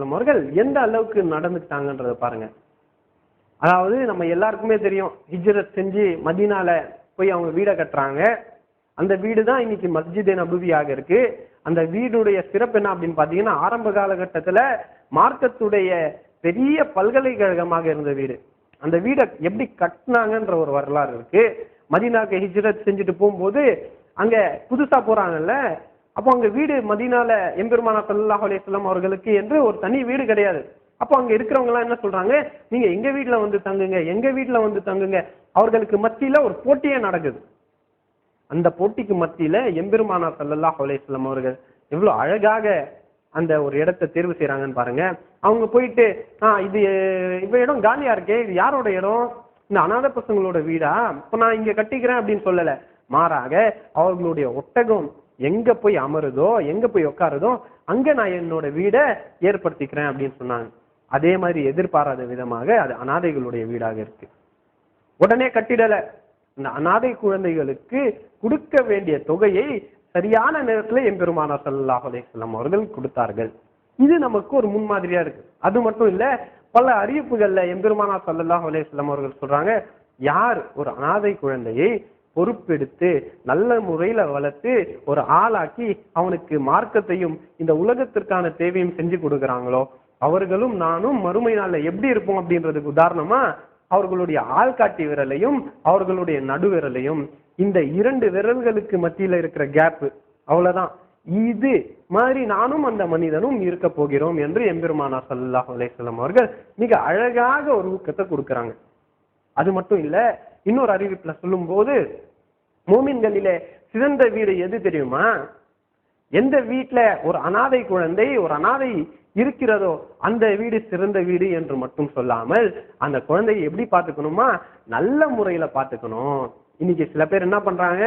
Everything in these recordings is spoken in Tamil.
அலையம் அவர்கள் எந்த அளவுக்கு நடந்துட்டாங்கன்றத பாருங்க. அதாவது நம்ம எல்லாருக்குமே தெரியும் ஹிஜ்ரத் செஞ்சு மதினால போய் அவங்க வீடை கட்டுறாங்க. அந்த வீடு தான் இன்னைக்கு மஸ்ஜிதே நபுவியாக இருக்கு. அந்த வீடுடைய சிறப்பு என்ன அப்படின்னு பாத்தீங்கன்னா ஆரம்ப காலகட்டத்துல மார்க்கத்துடைய பெரிய பல்கலைக்கழகமாக இருந்த வீடு. அந்த வீடை எப்படி கட்டினாங்கன்ற ஒரு வரலாறு இருக்கு. மதினாக்கு ஹிஜ்ரத் செஞ்சுட்டு போகும்போது அங்க புதுசா போறாங்கல்ல அப்போ அங்கே வீடு மதினால எம்பெருமானா சல்லாஹ் அலையம் அவர்களுக்கு என்று ஒரு தனி வீடு கிடையாது. அப்போ அங்கே இருக்கிறவங்கலாம் என்ன சொல்றாங்க? நீங்க எங்க வீட்டில் வந்து தங்குங்க எங்க வீட்டில் வந்து தங்குங்க. அவர்களுக்கு மத்தியில் ஒரு போட்டியே நடக்குது. அந்த போட்டிக்கு மத்தியில் எம்பெருமானா சல்லல்லாஹ் அலையம் அவர்கள் எவ்வளோ அழகாக அந்த ஒரு இடத்தை தேர்வு செய்கிறாங்கன்னு பாருங்க. அவங்க போயிட்டு ஆ இது இவ இடம் காலியா இருக்கே இது யாரோட இடம்? இந்த அநாத பசங்களோட வீடா? இப்போ நான் இங்க கட்டிக்கிறேன் அப்படின்னு சொல்லலை. மாறாக அவர்களுடைய ஒட்டகம் எங்க போய் அமருதோ எங்க போய் உட்காருதோ அங்க நான் என்னோட வீடை ஏற்படுத்திக்கிறேன் அப்படின்னு சொன்னாங்க. அதே மாதிரி எதிர்பாராத விதமாக அது அனாதைகளுடைய வீடாக இருக்கு. உடனே கட்டிடல. இந்த அனாதை குழந்தைகளுக்கு கொடுக்க வேண்டிய தொகையை சரியான நேரத்துல எம்பெருமானார் ஸல்லல்லாஹு அலைஹி அவர்கள் கொடுத்தார்கள். இது நமக்கு ஒரு முன்மாதிரியா இருக்கு. அது மட்டும் இல்ல பல அறிவிப்புகள்ல எம்பெருமானார் ஸல்லல்லாஹு அலைஹி அவர்கள் சொல்றாங்க யார் ஒரு அனாதை குழந்தையை பொறுப்பெடுத்து நல்ல முறையில வளர்த்து ஒரு ஆளாக்கி அவனுக்கு மார்க்கத்தையும் இந்த உலகத்திற்கான தேவையும் செஞ்சு கொடுக்குறாங்களோ? அவர்களும் நானும் மறுமை நாள்ல எப்படி இருப்போம் அப்படின்றதுக்கு உதாரணமா அவர்களுடைய ஆள்காட்டி விரலையும் அவர்களுடைய நடுவிரலையும் இந்த இரண்டு விரல்களுக்கு மத்தியில இருக்கிற கேப்பு அவ்வளவுதான். இது மாதிரி நானும் அந்த மனிதனும் இருக்க போகிறோம் என்று எம்பெருமானா சல்லாஹ் அலைஹி அவர்கள் மிக அழகாக ஒரு ஊக்கத்தை கொடுக்குறாங்க. அது மட்டும் இல்லை இன்னொரு அறிவிப்புல சொல்லும்போது மூமின்களிலே சிறந்த வீடு எது தெரியுமா? எந்த வீட்டில் ஒரு அனாதை குழந்தை ஒரு அனாதை இருக்கிறதோ அந்த வீடு சிறந்த வீடு என்று மட்டும் சொல்லாமல் அந்த குழந்தையை எப்படி பார்த்துக்கணுமா? நல்ல முறையில பார்த்துக்கணும். இன்னைக்கு சில பேர் என்ன பண்றாங்க?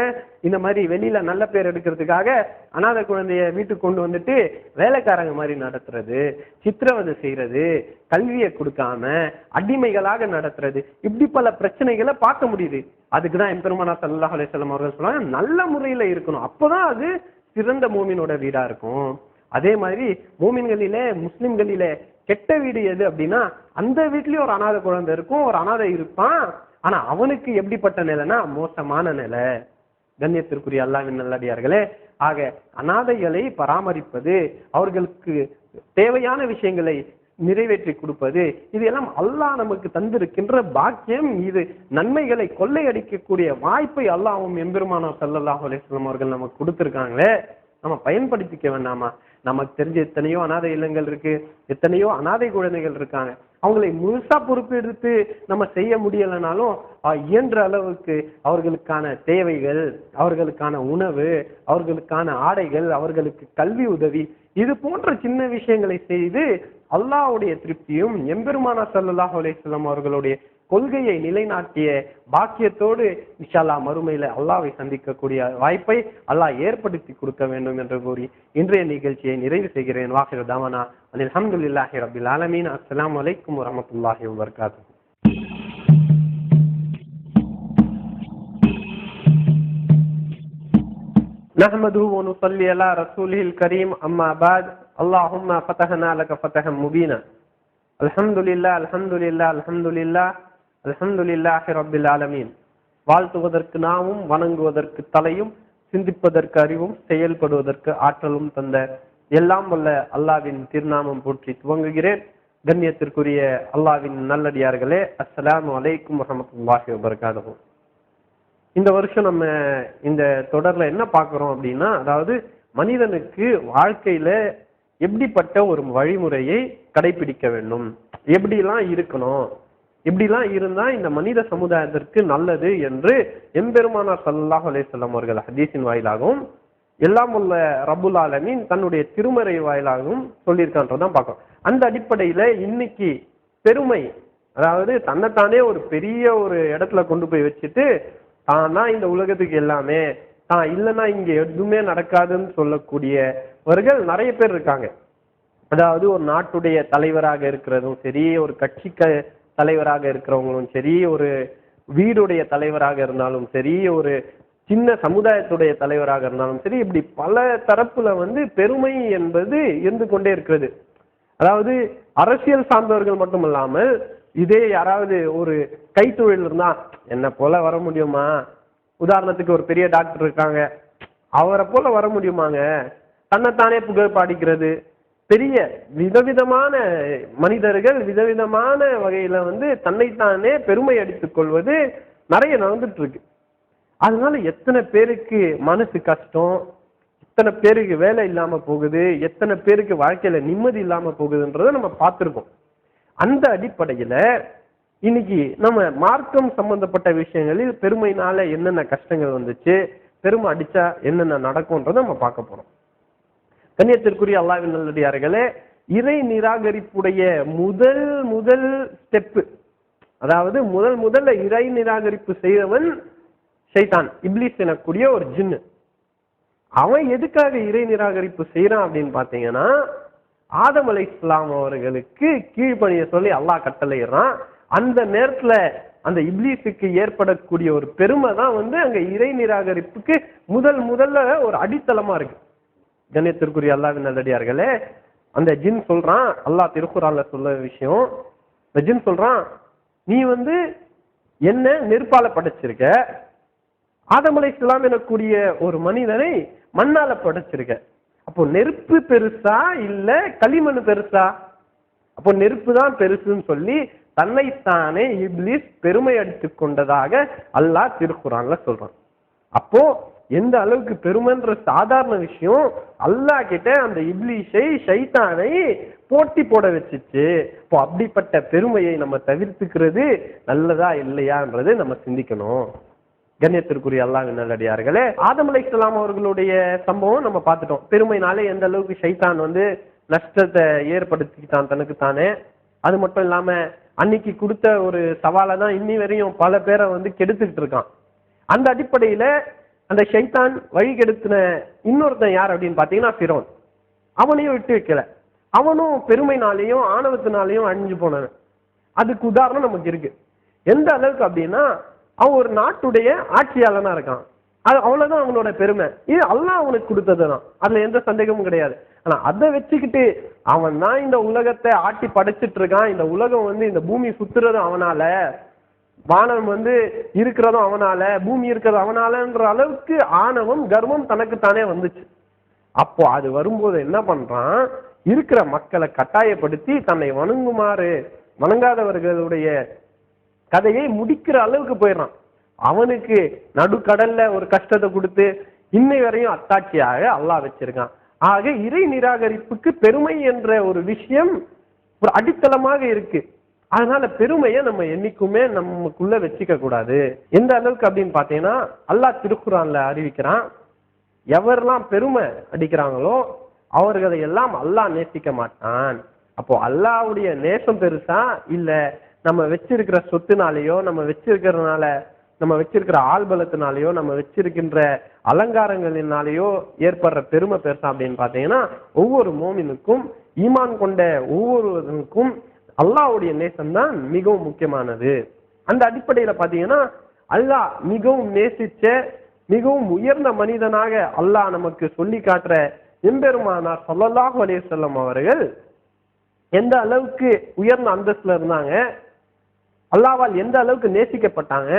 இந்த மாதிரி வெளியில நல்ல பேர் எடுக்கிறதுக்காக அனாதை குழந்தைய வீட்டுக்கு கொண்டு வந்துட்டு வேலைக்காரங்க மாதிரி நடத்துறது சித்திரவதை செய்யறது கல்வியை கொடுக்காம அடிமைகளாக நடத்துறது இப்படி பல பிரச்சனைகளை பார்க்க முடியுது. அதுக்கு தான் எம்பெருமானா சல்லாஹ் அலைஹி அவர்கள் சொல்லுவாங்க நல்ல முறையில இருக்கணும். அப்பதான் அது சிறந்த மூமினோட வீடா இருக்கும். அதே மாதிரி மூமின்களிலே முஸ்லிம்களிலே கெட்ட வீடு எது அப்படின்னா அந்த வீட்லயும் ஒரு அனாதை குழந்தை இருக்கும் ஒரு அனாதை இருப்பான். ஆனா அவனுக்கு எப்படிப்பட்ட நிலைனா மோசமான நிலை. கண்ணியத்திற்குரிய அல்லாவின் நல்லடியார்களே ஆக அனாதைகளை பராமரிப்பது அவர்களுக்கு தேவையான விஷயங்களை நிறைவேற்றி கொடுப்பது இது எல்லாம் அல்லாஹ் நமக்கு தந்திருக்கின்ற பாக்கியம். இது நன்மைகளை கொள்ளையடிக்கக்கூடிய வாய்ப்பை அல்லாவும் எம்பெருமானார் சல்லாஹ் அலிஸ்லாம் அவர்கள் நமக்கு கொடுத்திருக்காங்களே. நம்ம பயன்படுத்திக்க வேண்டாமா? நமக்கு தெரிஞ்ச எத்தனையோ அனாதை இல்லங்கள் இருக்கு எத்தனையோ அனாதை குழந்தைகள் இருக்காங்க. அவங்களை முழுசா பொறுப்பெடுத்து நம்ம செய்ய முடியலைனாலும் இயன்ற அளவுக்கு அவர்களுக்கான தேவைகள் அவர்களுக்கான உணவு அவர்களுக்கான ஆடைகள் அவர்களுக்கு கல்வி உதவி இது போன்ற சின்ன விஷயங்களை செய்து அல்லாவுடைய திருப்தியும் எம்பெருமானா சல்லாஹ் அலைஹி அவர்களுடைய கொள்கையை நிலைநாட்டிய பாக்கியத்தோடு இன்ஷால்லா மறுமையில அல்லாவை சந்திக்கக்கூடிய வாய்ப்பை அல்லாஹ் ஏற்படுத்தி கொடுக்க வேண்டும் என்று கூறி இன்றைய நிகழ்ச்சியை நிறைவு செய்கிறேன் வாஹிர் தாமனா அனில் அல்ஹம்துலில்லாஹி ரபில் ஆலமீன் அஸ்ஸலாமு அலைக்கும் வரஹ்மத்துல்லாஹி வபரகாத்துஹு نحمده ونصلي على رسوله الكريم أما بعد اللهم فتحنا لك فتحا مبينا الحمد لله الحمد لله الحمد لله அலமதுல்லாஹி ரபில் ஆலமீன். வாழ்த்துவதற்கு நாமும் வணங்குவதற்கு தலையும் சிந்திப்பதற்கு அறிவும் செயல்படுவதற்கு ஆற்றலும் தந்த எல்லாம் வல்ல அல்லாவின் திருநாமம் போற்றி துவங்குகிறேன். கண்ணியத்திற்குரிய அல்லாவின் நல்லடியார்களே அஸ்லாம் வலைக்கும் வரமத்துல்லாஹி வபர்காதவும் இந்த வருஷம் நம்ம இந்த தொடர்ல என்ன பார்க்குறோம் அப்படின்னா அதாவது மனிதனுக்கு வாழ்க்கையில எப்படிப்பட்ட ஒரு வழிமுறையை கடைபிடிக்க வேண்டும்? எப்படிலாம் இருக்கணும்? இப்படிலாம் இருந்தா இந்த மனித சமுதாயத்திற்கு நல்லது என்று எம்பெருமானார் சல்லாஹ் அலேசல்லாம் அவர்கள் ஹதீஸின் வாயிலாகவும் எல்லாம் உள்ள ரபுல் ஆலமின் தன்னுடைய திருமறை வாயிலாகவும் சொல்லியிருக்கான்றதான் பார்க்கணும். அந்த அடிப்படையில இன்னைக்கு பெருமை அதாவது தன்னைத்தானே ஒரு பெரிய ஒரு இடத்துல கொண்டு போய் வச்சுட்டு தானா இந்த உலகத்துக்கு எல்லாமே தான் இல்லைன்னா இங்க எதுவுமே நடக்காதுன்னு சொல்லக்கூடியவர்கள் நிறைய பேர் இருக்காங்க. அதாவது ஒரு நாட்டுடைய தலைவராக இருக்கிறதும் சரி ஒரு கட்சி தலைவராக இருக்கிறவங்களும் சரி ஒரு வீடுடைய தலைவராக இருந்தாலும் சரி ஒரு சின்ன சமுதாயத்துடைய தலைவராக இருந்தாலும் சரி இப்படி பல தரப்புல வந்து பெருமை என்பது இருந்து கொண்டே இருக்கிறது. அதாவது அரசியல் சார்ந்தவர்கள் மட்டும் இல்லாமல் இதே யாராவது ஒரு கைத்தொழில் இருந்தா என்ன போல வர முடியுமா? உதாரணத்துக்கு ஒரு பெரிய டாக்டர் இருக்காங்க. அவரை போல வர முடியுமாங்க? தன்னைத்தானே புகழ் பாடிக்கிறது. பெரிய விதவிதமான மனிதர்கள் விதவிதமான வகையில வந்து தன்னைத்தானே பெருமை அடித்துக் கொள்வது நிறைய நடந்துட்டு இருக்கு அதனால எத்தனை பேருக்கு மனசு கஷ்டம் எத்தனை பேருக்கு வேலை இல்லாம போகுது எத்தனை பேருக்கு வாழ்க்கையில நிம்மதி இல்லாம போகுதுன்றதை நம்ம பார்த்துருக்கோம். அந்த அடிப்படையில இன்னைக்கு நம்ம மார்க்கம் சம்பந்தப்பட்ட விஷயங்களில் பெருமைனால என்னென்ன கஷ்டங்கள் வந்துச்சு பெருமை அடிச்சா என்னென்ன நடக்கும்ன்றத நம்ம பார்க்க போறோம். கண்ணியத்திற்குரிய அல்லாவின் நல்லடியார்களே இறை நிராகரிப்புடைய முதல் முதல் ஸ்டெப்பு அதாவது முதல் முதல்ல இறை நிராகரிப்பு செய்தவன் ஷைத்தான் இப்லீஸ் எனக்கூடிய ஒரு ஜின்னு அவன் எதுக்காக இறை நிராகரிப்பு செய்யறான் அப்படின்னு பாத்தீங்கன்னா ஆதம் அலை இஸ்லாம் அவர்களுக்கு கீழ்ப்பணிய சொல்லி அல்லாஹ் கட்டளையிடுறான். அந்த நேரத்துல அந்த இப்லீஸுக்கு ஏற்படக்கூடிய ஒரு பெருமை தான் வந்து அங்க இறை நிராகரிப்புக்கு முதல் முதல்ல ஒரு அடித்தளமா இருக்கு. கணியத்திற்குரிய அல்லாவின் நல்லடியார்களே அந்த ஜின் சொல்றான் அல்லாஹ் திருக்குறான்ல சொல்ல விஷயம். இந்த ஜின் சொல்றான் நீ வந்து என்ன நெருப்பால படைச்சிருக்க? ஆதம் அலை இஸ்லாம் எனக்கூடிய ஒரு மனிதனை மண்ணால படைச்சிருக்க. அப்போ நெருப்பு பெருசா இல்ல களிமண் பெருசா? அப்போ நெருப்பு தான் பெருசுன்னு சொல்லி தன்னைத்தானே இப்லிஸ் பெருமை அடித்துக் கொண்டதாக அல்லாஹ் திருக்குறான்ல சொல்றான். அப்போ எந்த அளவுக்கு பெருமைன்ற சாதாரண விஷயம் அல்லாஹ் கிட்ட அந்த இப்லீஷை சைத்தானை போட்டி போட வச்சுச்சு. இப்போ அப்படிப்பட்ட பெருமையை நம்ம தவிர்த்துக்கிறது நல்லதா இல்லையான்றது நம்ம சிந்திக்கணும். கண்ணியத்திற்குரிய அல்லாஹ் நல்லடியார்களே ஆதம் அலை இஸ்லாம் அவர்களுடைய சம்பவம் நம்ம பார்த்துட்டோம். பெருமைனாலே எந்த அளவுக்கு சைத்தான் வந்து நஷ்டத்தை ஏற்படுத்திக்கிட்டான் தனக்கு தானே அது மட்டும் இல்லாம அன்னைக்கு கொடுத்த ஒரு சவாலை தான் இன்னி வரையும் பல பேரை வந்து கெடுத்துக்கிட்டு இருக்கான். அந்த அடிப்படையில அந்த ஷைத்தான் வழி கெடுத்தின இன்னொருத்தன் யார் அப்படின்னு பார்த்தீங்கன்னா ஃபிரோன். அவனையும் விட்டு வைக்கல. அவனும் பெருமைனாலையும் ஆணவத்தினாலையும் அழிஞ்சு போனவன் அதுக்கு உதாரணம் நமக்கு இருக்கு. எந்த அளவுக்கு அப்படின்னா அவன் ஒரு நாட்டுடைய ஆட்சியாளனா இருக்கான். அது அவ்வளவுதான் அவனோட பெருமை. இது அல்லாஹ் அவனுக்கு கொடுத்தது தான் அதுல எந்த சந்தேகமும் கிடையாது. ஆனா அதை வச்சுக்கிட்டு அவன் தான் இந்த உலகத்தை ஆட்டி படைச்சிட்டு இருக்கான். இந்த உலகம் வந்து இந்த பூமி சுத்துறது அவனால. வானம் வந்து இருக்கிறதும் அவனால பூமி இருக்கிறது அவனாலன்ற அளவுக்கு ஆணவம் கர்வம் தனக்கு தானே வந்துச்சு. அப்போ அது வரும்போது என்ன பண்றான்? இருக்கிற மக்களை கட்டாயப்படுத்தி தன்னை வணங்குமாறு வணங்காதவர்களுடைய கதையை முடிக்கிற அளவுக்கு போயிடுறான். அவனுக்கு நடுக்கடல்ல ஒரு கஷ்டத்தை கொடுத்து இன்னை வரையும் அத்தாட்சியாக அல்லாஹ் வச்சிருக்கான். ஆக இறை நிராகரிப்புக்கு பெருமை என்ற ஒரு விஷயம் ஒரு அடித்தளமாக இருக்கு. அதனால பெருமையை நம்ம என்னைக்குமே நமக்குள்ள வச்சுக்க கூடாது. எந்த அளவுக்கு அப்படின்னு பார்த்தீங்கன்னா அல்லாஹ் திருக்குறான்ல அறிவிக்கிறான் எவரெல்லாம் பெருமை அடிக்கிறாங்களோ அவர்களை எல்லாம் அல்லாஹ் நேசிக்க மாட்டான். அப்போ அல்லாஹ்வுடைய நேசம் பெருசா? இல்ல நம்ம வச்சிருக்கிற சொத்துனாலேயோ நம்ம வச்சிருக்கிறதுனால நம்ம வச்சிருக்கிற ஆள்பலத்தினாலேயோ நம்ம வச்சிருக்கின்ற அலங்காரங்களினாலேயோ ஏற்படுற பெருமை பெருசா அப்படின்னு பாத்தீங்கன்னா ஒவ்வொரு மோமினுக்கும் ஈமான் கொண்ட ஒவ்வொருவருக்கும் அல்லாஹ்வுடைய நேசம் தான் மிகவும் முக்கியமானது. அந்த அடிப்படையில பாத்தீங்கன்னா அல்லாஹ் மிகவும் நேசிச்ச மிகவும் உயர்ந்த மனிதனாக அல்லாஹ் நமக்கு சொல்லி காட்டுற எம்பெருமானார் சொல்லல்லாஹு அலைஹி அவர்கள் எந்த அளவுக்கு உயர்ந்த அந்தஸ்துல இருந்தாங்க அல்லாவால் எந்த அளவுக்கு நேசிக்கப்பட்டாங்க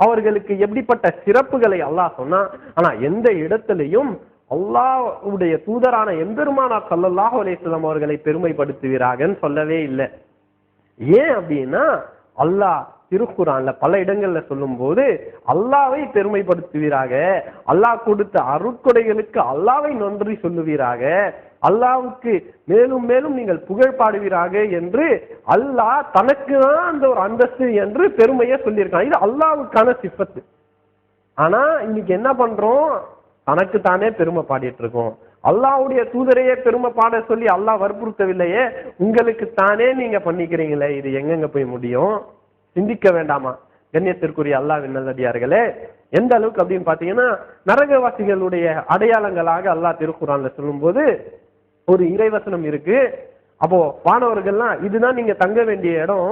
அவர்களுக்கு எப்படிப்பட்ட சிறப்புகளை அல்லாஹ் சொன்னா ஆனா எந்த இடத்துலையும் அல்லாவுடைய தூதரான எம்பெருமானா சல்லல்லாஹ் அலேஸ்லாம் அவர்களை பெருமைப்படுத்துவீராகன்னு சொல்லவே இல்லை. ஏன் அப்படின்னா அல்லாஹ் திருக்குறான்ல பல இடங்கள்ல சொல்லும்போது அல்லாவை பெருமைப்படுத்துவீராக அல்லாஹ் கொடுத்த அருட்கொடைகளுக்கு அல்லாவை நன்றி சொல்லுவீராக அல்லாவுக்கு மேலும் மேலும் நீங்கள் புகழ் பாடுவீராக என்று அல்லாஹ் தனக்கு தான் அந்த ஒரு அந்தஸ்து என்று பெருமையை சொல்லியிருக்கான். இது அல்லாவுக்கான சிப்பத்து ஆனா இன்னைக்கு என்ன பண்றோம்? தனக்கு தானே பெருமை பாடிட்டு இருக்கோம் அல்லாவுடைய தூதரையே பெருமை பாட சொல்லி அல்லாஹ் வற்புறுத்தவில்லையே உங்களுக்கு தானே நீங்க பண்ணிக்கிறீங்களே இது எங்கெங்க போய் முடியும்? சிந்திக்க வேண்டாமா? கண்ணியத்திற்குரிய அல்லாஹ்வின் நல்லடியார்களே எந்த அளவுக்கு அப்படின்னு பாத்தீங்கன்னா நரகவாசிகளுடைய அடையாளங்களாக அல்லாஹ் திருக்குறான்ல சொல்லும்போது ஒரு இறைவசனம் இருக்கு. அப்போ வானவர்கள்லாம் இதுதான் நீங்க தங்க வேண்டிய இடம்.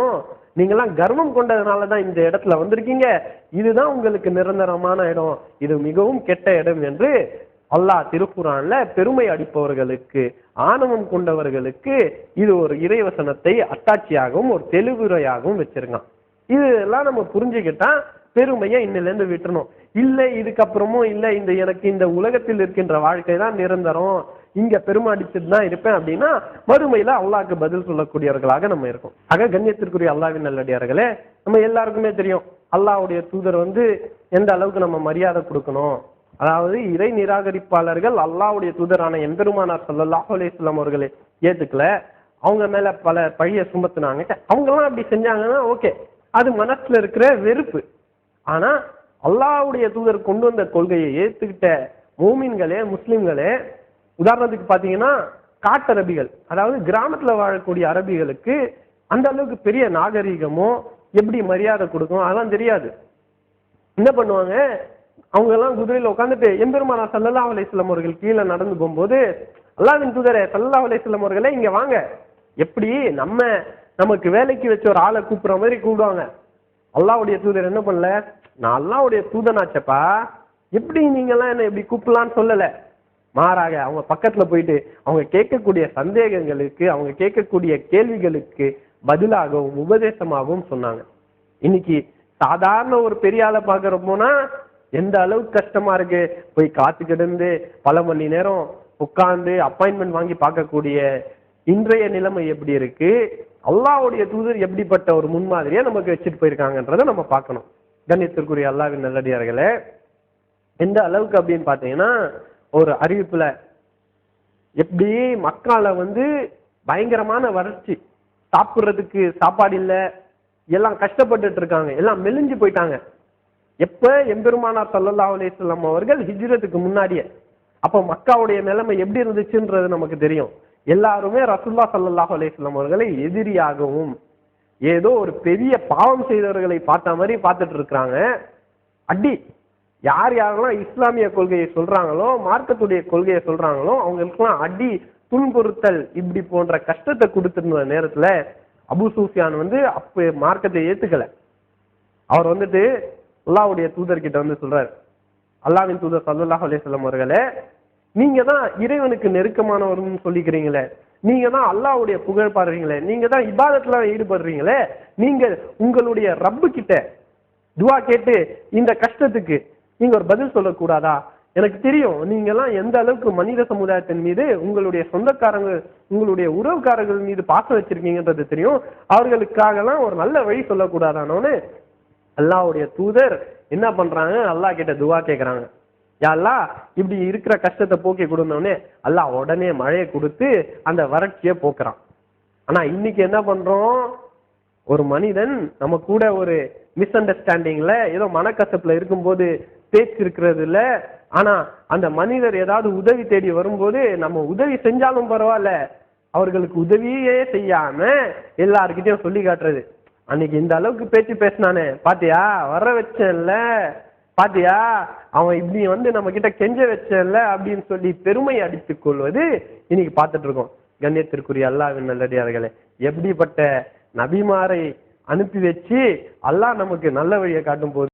நீங்கெல்லாம் கர்வம் கொண்டதுனால தான் இந்த இடத்துல வந்திருக்கீங்க. இதுதான் உங்களுக்கு நிரந்தரமான இடம். இது மிகவும் கெட்ட இடம் என்று அல்லாஹ் திருக்குறான்ல பெருமை அடிப்பவர்களுக்கு ஆணவம் கொண்டவர்களுக்கு இது ஒரு இறைவசனத்தை அத்தாட்சியாகவும் ஒரு தெளிவுரையாகவும் வச்சிருக்கான். இதெல்லாம் நம்ம புரிஞ்சுக்கிட்டா பெருமையை இன்னிலேருந்து விட்டுறணும். இதுக்கப்புறமும் இல்லை இந்த எனக்கு இந்த உலகத்தில் இருக்கின்ற வாழ்க்கை தான் நிரந்தரம். இங்க பெருமாடிச்சுட்டு தான் இருப்பேன் அப்படின்னா மறுமையில அல்லாவுக்கு பதில் சொல்லக்கூடியவர்களாக நம்ம இருக்கோம். ஆக கண்ணியத்திற்குரிய அல்லாவின் நல்லடியார்களே நம்ம எல்லாருக்குமே தெரியும். அல்லாஹ்வுடைய தூதர் வந்து எந்த அளவுக்கு நம்ம மரியாதை கொடுக்கணும்? அதாவது இறை நிராகரிப்பாளர்கள் அல்லாவுடைய தூதரான எம்பெருமானார் ஸல்லல்லாஹு அலைஹி அவர்களை ஏத்துக்கல. அவங்க மேல பல பழிய சுமத்துனாங்க. அவங்க எல்லாம் அப்படி செஞ்சாங்கன்னா ஓகே. அது மனசுல இருக்கிற வெறுப்பு. ஆனா அல்லாஹ்வுடைய தூதர் கொண்டு வந்த கொள்கையை ஏத்துக்கிட்ட மூமின்களே முஸ்லிம்களே உதாரணத்துக்கு பார்த்தீங்கன்னா காட்டரபிகள் அதாவது கிராமத்தில் வாழக்கூடிய அரபிகளுக்கு அந்த அளவுக்கு பெரிய நாகரீகமோ எப்படி மரியாதை கொடுக்கும் அதெல்லாம் தெரியாது. என்ன பண்ணுவாங்க? அவங்க எல்லாம் குதிரையில் உட்காந்துட்டு எம்பெருமானா சல்லல்லா அலையம் அவர்கள் கீழே நடந்து போகும்போது அல்லாவின் தூதரே சல்லல்லா அலையம் அவர்களே இங்க வாங்க. எப்படி? நம்ம நமக்கு வேலைக்கு வச்ச ஒரு ஆளை கூப்பிடுற மாதிரி கூப்பிடுவாங்க. அல்லாவுடைய தூதர் என்ன பண்ணல? நான் அல்லாவுடைய தூதனாச்சப்பா. எப்படி நீங்கெல்லாம் என்ன இப்படி கூப்பிடலான்னு சொல்லலை? மாறாக அவங்க பக்கத்துல போயிட்டு அவங்க கேட்கக்கூடிய சந்தேகங்களுக்கு அவங்க கேட்கக்கூடிய கேள்விகளுக்கு பதிலாகவும் உபதேசமாகவும் சொன்னாங்க. இன்னைக்கு சாதாரண ஒரு பெரிய ஆளை எந்த அளவுக்கு கஷ்டமா இருக்கு? போய் காத்து கிடந்து பல மணி நேரம் உட்கார்ந்து அப்பாயின்மெண்ட் வாங்கி பார்க்கக்கூடிய இன்றைய நிலைமை எப்படி இருக்கு? அல்லாவுடைய தூதர் எப்படிப்பட்ட ஒரு முன்மாதிரியை நமக்கு வச்சுட்டு போயிருக்காங்கன்றதை நம்ம பார்க்கணும். கண்ணியத்திற்குரிய அல்லாவின் நல்லடியார்களே எந்த அளவுக்கு அப்படின்னு பார்த்தீங்கன்னா ஒரு அறிவிப்புல. எப்படி மக்கால வந்து பயங்கரமான வறட்சி. சாப்பிடுறதுக்கு சாப்பாடு இல்லை. எல்லாம் கஷ்டப்பட்டுட்டு இருக்காங்க. எல்லாம் மெலிஞ்சு போயிட்டாங்க. எப்ப எம்பெருமானார் சல்லல்லா அலிஸ்லாம் அவர்கள் ஹிஜ்ரத்துக்கு முன்னாடியே. அப்ப மக்காவுடைய நிலைமை எப்படி இருந்துச்சுன்றது நமக்கு தெரியும். எல்லாருமே ரசுல்லா சல்லல்லாஹ் அலிஸ்லாம் அவர்களை எதிரியாகவும் ஏதோ ஒரு பெரிய பாவம் செய்தவர்களை பார்த்த மாதிரி பார்த்துட்டு இருக்கிறாங்க. அடி யார் யாரெல்லாம் இஸ்லாமிய கொள்கையை சொல்றாங்களோ மார்க்கத்துடைய கொள்கையை சொல்றாங்களோ அவங்களுக்குலாம் அடி துன்புறுத்தல் இப்படி போன்ற கஷ்டத்தை கொடுத்திருந்த நேரத்துல அபு சூஃபியான் வந்து அப்ப மார்க்கத்தை ஏத்துக்கல. அவர் வந்துட்டு அல்லாவுடைய தூதர்கிட்ட வந்து சொல்றாரு. அல்லாவின் தூதர் சல்லல்லாஹு அலைஹி அவர்களே நீங்க தான் இறைவனுக்கு நெருக்கமானவர்னு சொல்லிக்கிறீங்களே நீங்க தான் அல்லாவுடைய புகழ் பாடுறீங்களே நீங்க தான் இபாதத்துல ஈடுபடுறீங்களே நீங்க உங்களுடைய ரப்பு கிட்ட துவா கேட்டு இந்த கஷ்டத்துக்கு நீங்க ஒரு பதில் சொல்லக்கூடாதா? எனக்கு தெரியும் நீங்க எல்லாம் எந்த அளவுக்கு மனித சமுதாயத்தின் மீது உங்களுடைய சொந்தக்காரங்க உங்களுடைய உறவுக்காரர்கள் மீது பாசம் வச்சிருக்கீங்கன்றது தெரியும். அவர்களுக்காக எல்லாம் ஒரு நல்ல வழி சொல்லக்கூடாதானோன்னு அல்லாவுடைய தூதர் என்ன பண்றாங்க? அல்லாஹ் கிட்ட துவா கேட்கறாங்க யாழ்லா இப்படி இருக்கிற கஷ்டத்தை போக்கி கொடுத்தோடனே அல்லாஹ் உடனே மழையை கொடுத்து அந்த வறட்சியை போக்குறான். ஆனா இன்னைக்கு என்ன பண்றோம்? ஒரு மனிதன் நம்ம கூட ஒரு மிஸ் அண்டர்ஸ்டாண்டிங்ல ஏதோ மனக்கசப்புல இருக்கும்போது பேச்சு இருக்கிறது இல்ல ஆனா அந்த மனிதர் ஏதாவது உதவி தேடி வரும்போது நம்ம உதவி செஞ்சாலும் பரவாயில்ல அவர்களுக்கு உதவியே செய்யாம எல்லாருக்கிட்டையும் சொல்லி காட்டுறது. அன்னைக்கு இந்த அளவுக்கு பேச்சு பேசினானே பாத்தியா வர வச்சேன்ல பாத்தியா அவன் இப்படி வந்து நம்ம கிட்ட கெஞ்ச வச்சல அப்படின்னு சொல்லி பெருமை அடித்துக் கொள்வது இன்னைக்கு பார்த்துட்டு இருக்கோம். கண்ணியத்திற்குரிய அல்லாவின் நல்லடியார்களே எப்படிப்பட்ட நபிமாரை அனுப்பி வச்சு அல்லாஹ் நமக்கு நல்ல வழியை காட்டும் போது